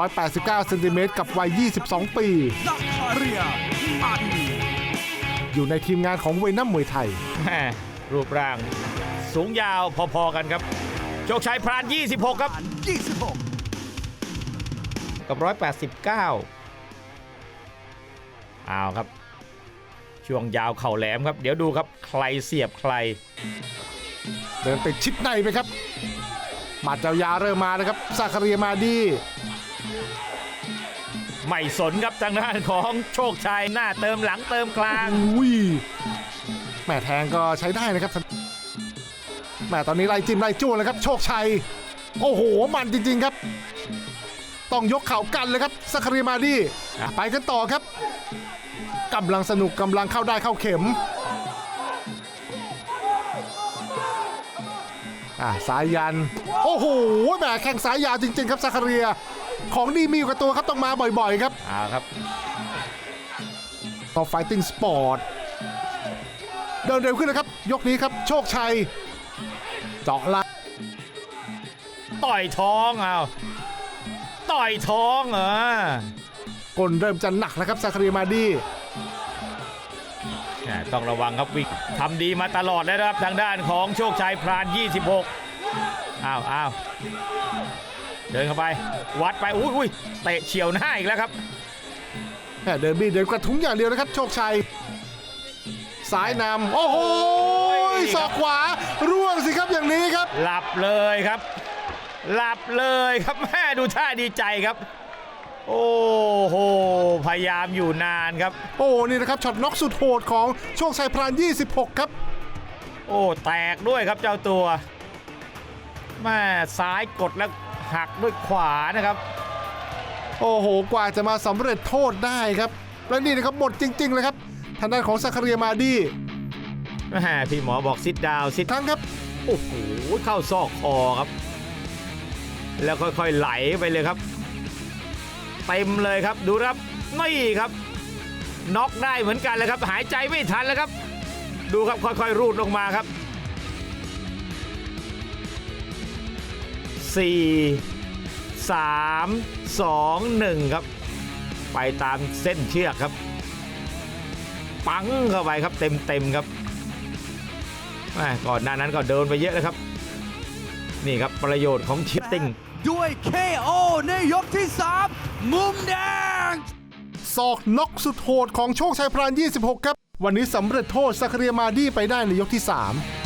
189เซนติเมตรกับวัย 22 ปีซักคาเรียมาดีอยู่ในทีมงานของเวยนัมมวยไทย แม่รูปร่าง สูงยาวพอๆกันครับ โชคชัยพราน 26 ครับอัน26 กับ 189อ้าวครับ ช่วงยาวเข่าแหลมครับ เดี๋ยวดูครับใครเสียบใคร เดินไปชิดในไปครับหมัดยาวๆเริ่มมานะครับซาคาเรียมาดี ไม่สนครับทางด้านของโชคชัยหน้าเติมหลังเติมกลาง อุ้ยแหม่แทงก็ใช้ได้นะครับแหม่ตอนนี้ไล่จิ้มไล่จ้วนเลยครับ โชคชัย โอ้โห มันจริง ๆครับ ต้องยกเข่ากันเลยครับซาคารีมาดีไปกันต่อครับกำลังสนุกกำลังเข้าได้เข้าเข็มอะสายยัน โอ้โหแหมแข่งสายยาวจริง ๆ ครับซาคาเรีย ของดีมีอยู่กับตัวครับต้องมาบ่อยๆครับอ้าวครับต่อ Fighting Sport เดินเร็วขึ้นนะครับ ยกนี้ครับ โชคชัยเจาะล่างต่อยท้องเอาต่อยท้องเหรอกลเริ่มจะหนักแล้วครับซาคารีมาดีแหม่ต้องระวังครับวิกทำดีมาตลอดเลยนะครับทางด้านของโชคชัยพราน 26 อ้าวอ้าว เดินเข้าไป วัดไปอุ้ยอุ้ยเตะเฉียวหน้าอีกแล้วครับแหม่เดินบีเดินกระทุ้งอย่างเดียวนะครับ โชคชัยสายนำโอ้โหศอกขวาร่วงสิครับอย่างนี้ครับ หลับเลยครับ หลับเลยครับแม่ดูท่าดีใจครับ โอ้โหพยายามอยู่นานครับ โอ้นี่นะครับช็อตน็อกสุดโหดของโชคชัยพราน 26 ครับ โอ้แตกด้วยครับเจ้าตัวแม่ซ้ายกดแล้ว หักด้วยขวานะครับ โอ้โห กว่าจะมาสำเร็จโทษได้ครับ และนี่นะครับหมดจริง ๆ เลยครับ ทางด้านของซาคาเรียมาดีแม่พี่หมอบอกซิดดาวซิดทั้งครับ โอ้โห เข้าซอกคอครับ แล้วค่อยๆไหลไปเลยครับ เต็มเลยครับ ดูครับ นี่ครับ น็อกได้เหมือนกันเลยครับ หายใจไม่ทันแล้วครับ ดูครับค่อยๆรูดลงมาครับ 4 3 2 1 ครับ ไปตามเส้นเชือกครับ ปังเข้าไปครับเต็มๆครับแม่ก่อนหน้านั้นก็เดินไปเยอะนะครับ นี่ครับประโยชน์ของชิปติ้งด้วย KO ในยกที่ 3 มุมแดงศอกน็อกสุดโหดของโชคชัยพราน 26 ครับ วันนี้สำเร็จโทษซาคาเรียมาดีไปได้ในยกที่ 3